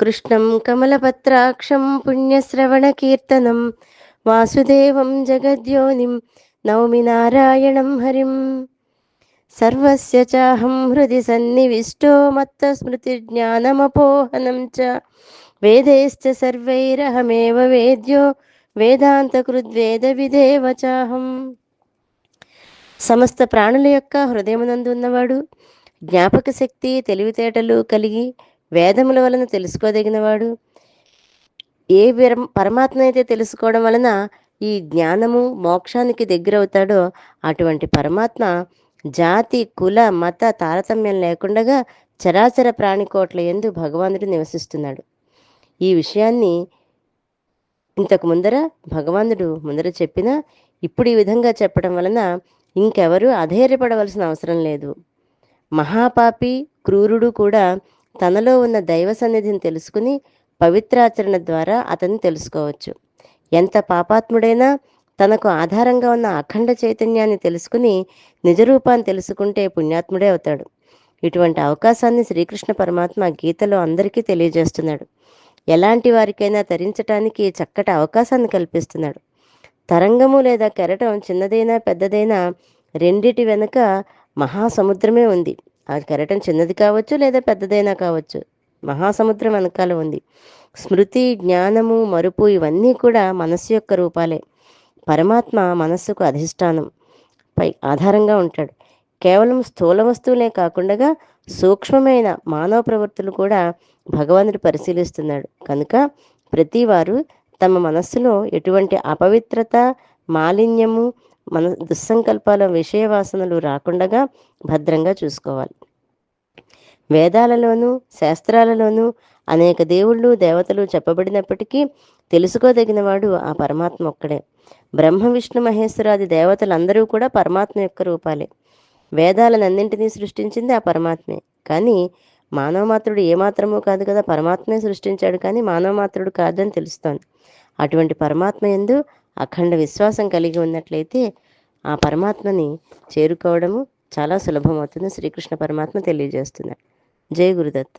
కృష్ణం కమలపత్రాక్షం పుణ్యశ్రవణకీర్తనం వాసుదేవం జగద్యోనిం నౌమి నారాయణం హరిం. సర్వస్య చాహం హృది సన్నివిష్టో మత్తస్మృతిజ్ఞానమపోహనం చ. వేదైశ్చ సర్వైరహమేవ వేద్యో వేదాంతకృద్వేద విదేవ చాహం. సమస్త ప్రాణుల యొక్క హృదయమునందు ఉన్నవాడు జ్ఞాపక శక్తి తెలివితేటలు కలిగి వేదముల వలన తెలుసుకోదగినవాడు. ఏ పరమాత్మ అయితే తెలుసుకోవడం వలన ఈ జ్ఞానము మోక్షానికి దగ్గరవుతాడో అటువంటి పరమాత్మ జాతి కుల మత తారతమ్యం లేకుండా చరాచర ప్రాణికోట్ల ఎందు భగవానుడు నివసిస్తున్నాడు. ఈ విషయాన్ని ఇంతకు ముందర భగవానుడు ముందర చెప్పినా ఇప్పుడు ఈ విధంగా చెప్పడం వలన ఇంకెవరూ అధైర్యపడవలసిన అవసరం లేదు. మహాపాపి క్రూరుడు కూడా తనలో ఉన్న దైవ సన్నిధిని తెలుసుకుని పవిత్రాచరణ ద్వారా అతన్ని తెలుసుకోవచ్చు. ఎంత పాపాత్ముడైనా తనకు ఆధారంగా ఉన్న అఖండ చైతన్యాన్ని తెలుసుకుని నిజరూపాన్ని తెలుసుకుంటే పుణ్యాత్ముడే అవుతాడు. ఇటువంటి అవకాశాన్ని శ్రీకృష్ణ పరమాత్మ గీతలో అందరికీ తెలియజేస్తున్నాడు. ఎలాంటి వారికైనా తరించటానికి చక్కటి అవకాశాన్ని కల్పిస్తున్నాడు. తరంగము లేదా కెరటం చిన్నదైనా పెద్దదైనా రెండిటి వెనుక మహాసముద్రమే ఉంది. ఆ కెరటం చిన్నది కావచ్చు లేదా పెద్దదైనా కావచ్చు. మహాసముద్రం వెనకాల ఉంది. స్మృతి జ్ఞానము మరుపు ఇవన్నీ కూడా మనస్సు యొక్క రూపాలే. పరమాత్మ మనస్సుకు అధిష్టానం పై ఆధారంగా ఉంటాడు. కేవలం స్థూల వస్తువులే కాకుండా సూక్ష్మమైన మానవ ప్రవృత్తులు కూడా భగవానుడు పరిశీలిస్తున్నాడు. కనుక ప్రతివారు తమ మనస్సులో ఎటువంటి అపవిత్రత మాలిన్యము మన దుస్సంకల్పాల విషయ వాసనలు రాకుండా భద్రంగా చూసుకోవాలి. వేదాలలోనూ శాస్త్రాలలోనూ అనేక దేవుళ్ళు దేవతలు చెప్పబడినప్పటికీ తెలుసుకోదగినవాడు ఆ పరమాత్మ ఒక్కడే. బ్రహ్మ విష్ణు మహేశ్వరాది దేవతలందరూ కూడా పరమాత్మ యొక్క రూపాలే. వేదాలనన్నింటినీ సృష్టించింది ఆ పరమాత్మే. కానీ మానవమాత్రుడు ఏమాత్రమూ కాదు కదా పరమాత్మే సృష్టించాడు కానీ మానవమాత్రుడు కాదని తెలుస్తోంది. అటువంటి పరమాత్మ ఎందు అఖండ విశ్వాసం కలిగి ఉన్నట్లయితే ఆ పరమాత్మని చేరుకోవడము చాలా సులభమవుతుంది. శ్రీకృష్ణ పరమాత్మ తెలియజేస్తున్నాడు జై గురుదత్త.